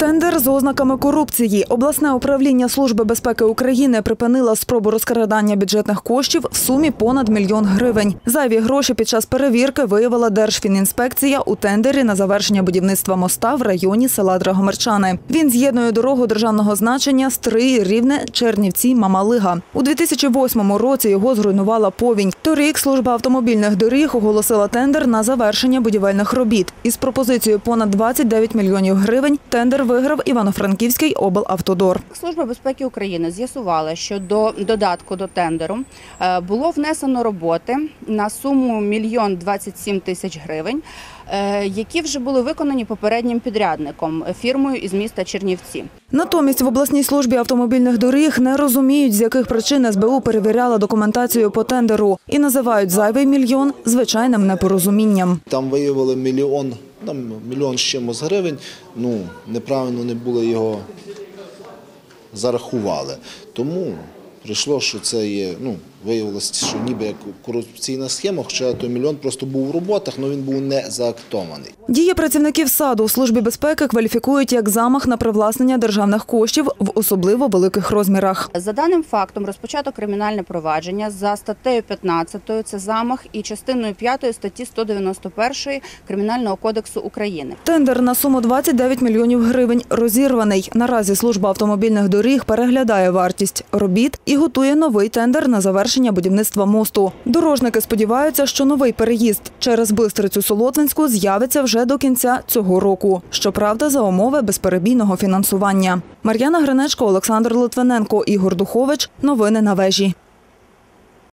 Тендер з ознаками корупції. Обласне управління Служби безпеки України припинило спробу розкрадання бюджетних коштів в сумі понад мільйон гривень. Зайві гроші під час перевірки виявила Держфінінспекція у тендері на завершення будівництва моста в районі села Драгомерчани. Він з'єднує дорогу державного значення Стрий, Рівне, Чернівці, Мамалига. У 2008 році його зруйнувала повінь. Торік служба автомобільних доріг оголосила тендер на завершення будівельних робіт. Із пропозицією понад 29 мільйонів гривень тендер виграв Івано-Франківський облавтодор. Служба безпеки України з'ясувала, що до додатку до тендеру е, було внесено роботи на суму мільйон 27 тисяч гривень, е, які вже були виконані попереднім підрядником фірмою із міста Чернівці. Натомість в обласній службі автомобільних доріг не розуміють, з яких причин СБУ перевіряла документацію по тендеру і називають зайвий мільйон звичайним непорозумінням. Там виявили мільйон, там мільйон з чимось гривень. Ну неправильно не було його зарахували. Тому прийшло, що це є. Ну виявилося, що ніби як корупційна схема, хоча той мільйон просто був у роботах, але він був не заактований. Дії працівників саду у службі безпеки кваліфікують як замах на привласнення державних коштів в особливо великих розмірах. За даним фактом розпочато кримінальне провадження за статтею 15 – це замах і частиною 5 статті 191 Кримінального кодексу України. Тендер на суму 29 мільйонів гривень розірваний. Наразі служба автомобільних доріг переглядає вартість робіт і готує новий тендер на завершення будівництва мосту. Дорожники сподіваються, що новий переїзд через Бистрицю Солотвинську з'явиться вже до кінця цього року. Щоправда, за умови безперебійного фінансування. Мар'яна Гринечко, Олександр Литвиненко, Ігор Духович. Новини на вежі.